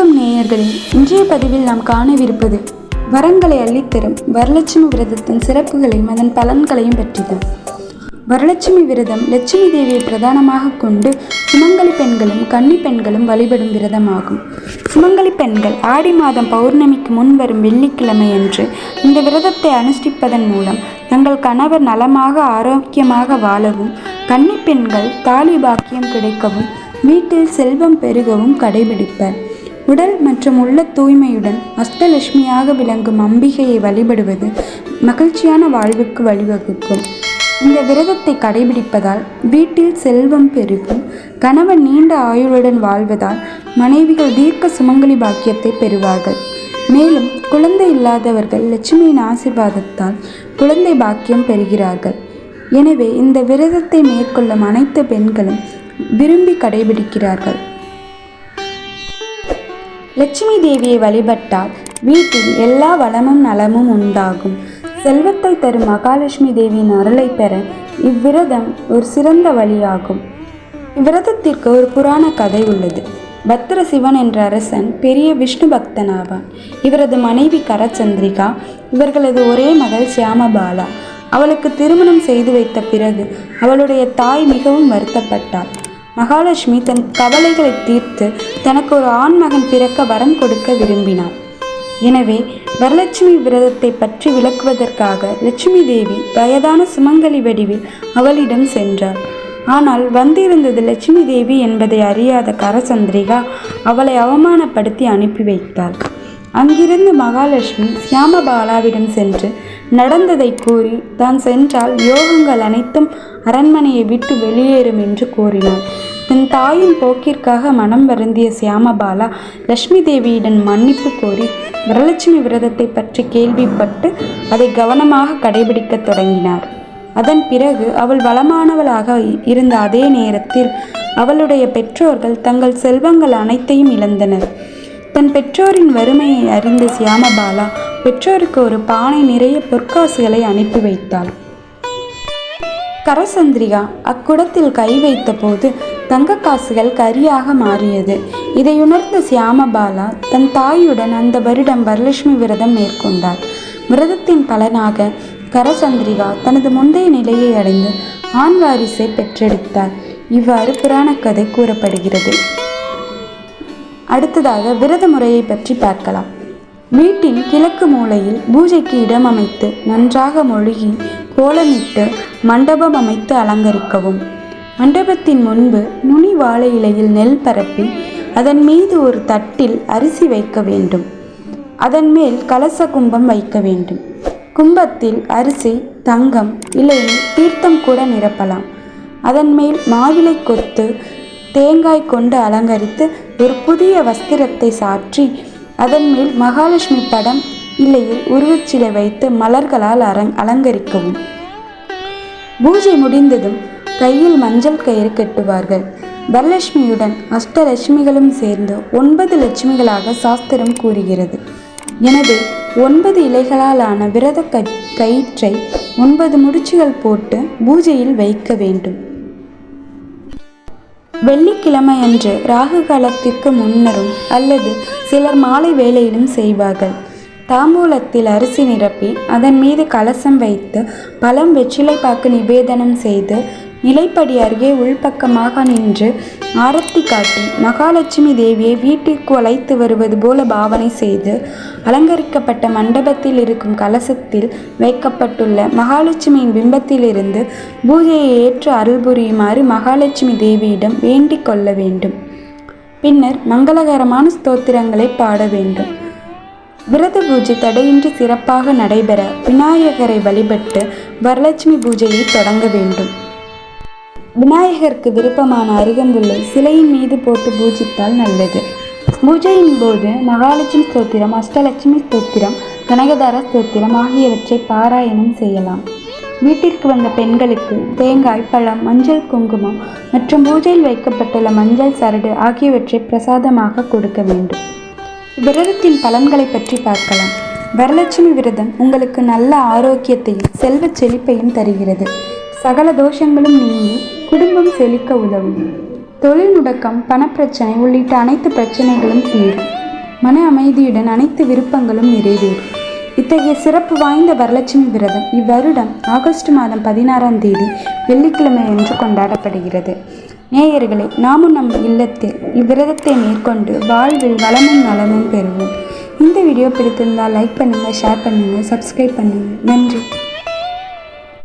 வணக்கம் நேயர்களே. இன்றைய பதிவில் நாம் காணவிருப்பது வரங்களை அள்ளித்தரும் வரலட்சுமி விரதத்தின் சிறப்புகளையும் அதன் பலன்களையும் பற்றிதான். வரலட்சுமி விரதம் லட்சுமி தேவியை பிரதானமாக கொண்டு சுமங்கலி பெண்களும் கன்னி பெண்களும் வழிபடும் விரதமாகும். சுமங்கலி பெண்கள் ஆடி மாதம் பௌர்ணமிக்கு முன் வரும் வெள்ளிக்கிழமை அன்று இந்த விரதத்தை அனுஷ்டிப்பதன் மூலம் தங்கள் கணவர் நலமாக ஆரோக்கியமாக வாழவும் கன்னி பெண்கள் தாலி பாக்கியம் கிடைக்கவும் வீட்டில் செல்வம் பெருகவும் கடைபிடிப்பர். உடல் மற்றும் உள்ள தூய்மையுடன் அஷ்டலட்சுமியாக விளங்கும் அம்பிகையை வழிபடுவது மகிழ்ச்சியான வாழ்வுக்கு வழிவகுக்கும். இந்த விரதத்தை கடைபிடிப்பதால் வீட்டில் செல்வம் பெருகும். கணவன் நீண்ட ஆயுளுடன் வாழ்வதால் மனைவிகள் தீர்க்க சுமங்கலி பாக்கியத்தை பெறுவார்கள். மேலும் குழந்தை இல்லாதவர்கள் லட்சுமியின் ஆசீர்வாதத்தால் குழந்தை பாக்கியம் பெறுகிறார்கள். எனவே இந்த விரதத்தை மேற்கொள்ளும் அனைத்து பெண்களும் விரும்பி கடைபிடிக்கிறார்கள். லட்சுமி தேவியை வழிபட்டால் வீட்டில் எல்லா வளமும் நலமும் உண்டாகும். செல்வத்தை தரும் மகாலட்சுமி தேவியின் அருளை பெற இவ்விரதம் ஒரு சிறந்த வழியாகும். இவ்விரதத்திற்கு ஒரு புராண கதை உள்ளது. பத்ர சிவன் என்ற அரசன் பெரிய விஷ்ணு பக்தன் ஆவான் இவரது மனைவி கரச்சந்திரிகா இவர்களது ஒரே மகள் சியாமபாலா அவளுக்கு திருமணம் செய்து வைத்த பிறகு அவளுடைய தாய் மிகவும் வருத்தப்பட்டாள். மகாலட்சுமி தன் கவலைகளை தீர்த்து தனக்கு ஒரு ஆண்மகன் பிறக்க வரம் கொடுக்க விரும்பினார் எனவே வரலட்சுமி விரதத்தை பற்றி விளக்குவதற்காக லட்சுமி தேவி வயதான சுமங்கலி வடிவில் அவளிடம் சென்றார் ஆனால் வந்திருந்தது லட்சுமி தேவி என்பதை அறியாத கரசந்திரிகா அவளை அவமானப்படுத்தி அனுப்பி வைத்தாள். அங்கிருந்து மகாலட்சுமி சியாமபாலாவிடம் சென்று நடந்ததை கூறி தான் சென்றால் யோகங்கள் அனைத்தும் அரண்மனையை விட்டு வெளியேறும் என்று கூறினாள். தன் தாயின் போக்கிற்காக மனம் வருந்திய சியாமபாலா லட்சுமி தேவியிடம் மன்னிப்பு கோரி வரலட்சுமி விரதத்தை பற்றி கேள்விப்பட்டு அதை கவனமாக கடைபிடிக்கத் தொடங்கினார். அதன் பிறகு அவள் வளமானவளாக இருந்த அதே நேரத்தில் அவளுடைய பெற்றோர்கள் தங்கள் செல்வங்கள் அனைத்தையும் இழந்தனர். தன் பெற்றோரின் வறுமையை அறிந்த சியாமபாலா பெற்றோருக்கு ஒரு பானை நிறைய பொற்காசுகளை அனுப்பி வைத்தாள். கரசந்திரிகா அக்குடத்தில் கை வைத்தபோது தங்க காசுகள் கரியாக மாறியது. இதை உணர்ந்த சியாமபாலா தன் தாயுடன் அந்த வருடம் வரலட்சுமி விரதம் மேற்கொண்டார் விரதத்தின் பலனாக கரசந்திரிகா தனது முந்தைய நிலையை அடைந்து ஆண் வாரிசை பெற்றெடுத்தார் இவ்வாறு புராணக் கதை கூறப்படுகிறது. அடுத்ததாக விரத முறையை பற்றி பார்க்கலாம். வீட்டின் கிழக்கு மூலையில் பூஜைக்கு இடம் அமைத்து நன்றாக மொழுகி கோலமிட்டு மண்டபம் அமைத்து அலங்கரிக்கவும். மண்டபத்தின் முன்பு நுனி வாழை இலையில் நெல் பரப்பி அதன் மீது ஒரு தட்டில் அரிசி வைக்க வேண்டும். அதன் மேல் கலச கும்பம் வைக்க வேண்டும். கும்பத்தில் அரிசி தங்கம் இல்லையெனில் தீர்த்தம் கூட நிரப்பலாம். அதன் மேல் மாவிலை கொத்து தேங்காய் கொண்டு அலங்கரித்து ஒரு புதிய வஸ்திரத்தை சாற்றி அதன் மேல் மகாலட்சுமி படம் இல்லையில் உருவச்சிலை வைத்து மலர்களால் அரங் அலங்கரிக்கவும். பூஜை முடிந்ததும் கையில் மஞ்சள் கயிறு கட்டுவார்கள். வரலட்சுமியுடன் அஷ்டலட்சுமிகளும் சேர்ந்து ஒன்பது லட்சுமிகளாக சாஸ்திரம் கூறுகிறது. எனவே ஒன்பது இலைகளாலான விரத கயிற்றை ஒன்பது முடிச்சுகள் போட்டு பூஜையில் வைக்க வேண்டும். வெள்ளிக்கிழமையன்று ராகு காலத்திற்கு முன்னரும் அல்லது சிலர் மாலை வேலையிலும் செய்வார்கள். தாம்பூலத்தில் அரிசி நிரப்பி அதன் மீது கலசம் வைத்து பழம் வெற்றிலைப்பாக்கு நிவேதனம் செய்து நிலைப்படி அருகே உள்பக்கமாக நின்று ஆரத்தி காட்டி மகாலட்சுமி தேவியை வீட்டிற்கு அழைத்து வருவது போல பாவனை செய்து அலங்கரிக்கப்பட்ட மண்டபத்தில் இருக்கும் கலசத்தில் வைக்கப்பட்டுள்ள மகாலட்சுமியின் பிம்பத்திலிருந்து பூஜையை ஏற்று அருள் புரியுமாறு மகாலட்சுமி தேவியிடம் வேண்டிக் கொள்ள வேண்டும். பின்னர் மங்களகரமான ஸ்தோத்திரங்களை பாட வேண்டும். விரத பூஜை தடையின்றி சிறப்பாக நடைபெற விநாயகரை வழிபட்டு வரலட்சுமி பூஜையை தொடங்க வேண்டும். விநாயகருக்கு விருப்பமான அருகம்புல்லை சிலையின் மீது போட்டு பூஜித்தால் நல்லது. பூஜையின் போது மகாலட்சுமி ஸ்தோத்திரம் அஷ்டலட்சுமி ஸ்தோத்திரம் கனகதார ஸ்தோத்திரம் ஆகியவற்றை பாராயணம் செய்யலாம். வீட்டிற்கு வந்த பெண்களுக்கு தேங்காய் பழம் மஞ்சள் குங்குமம் மற்றும் பூஜையில் வைக்கப்பட்டுள்ள மஞ்சள் சரடு ஆகியவற்றை பிரசாதமாக கொடுக்க வேண்டும். விரதத்தின் பலன்களை பற்றி பார்க்கலாம். வரலட்சுமி விரதம் உங்களுக்கு நல்ல ஆரோக்கியத்தையும் செல்வச் செழிப்பையும் தருகிறது. சகல தோஷங்களும் நீங்கி குடும்பம் செழிக்க உதவும். தொழில் முடக்கம் பணப்பிரச்சனை உள்ளிட்ட அனைத்து பிரச்சனைகளும் தீரும். மன அமைதியுடன் அனைத்து விருப்பங்களும் நிறைவேறும். இத்தகைய சிறப்பு வாய்ந்த வரலட்சுமி விரதம் இவ்வருடம் ஆகஸ்ட் மாதம் பதினாறாம் தேதி வெள்ளிக்கிழமை என்று கொண்டாடப்படுகிறது. நேயர்களே நாமும் நம் இல்லத்தில் இவ்விரதத்தை மேற்கொண்டு வாழ்வில் வளமும் நலமும் பெறுவோம். இந்த வீடியோ பிடித்திருந்தால் லைக் பண்ணுங்கள் ஷேர் பண்ணுங்கள் சப்ஸ்கிரைப் பண்ணுங்கள் நன்றி.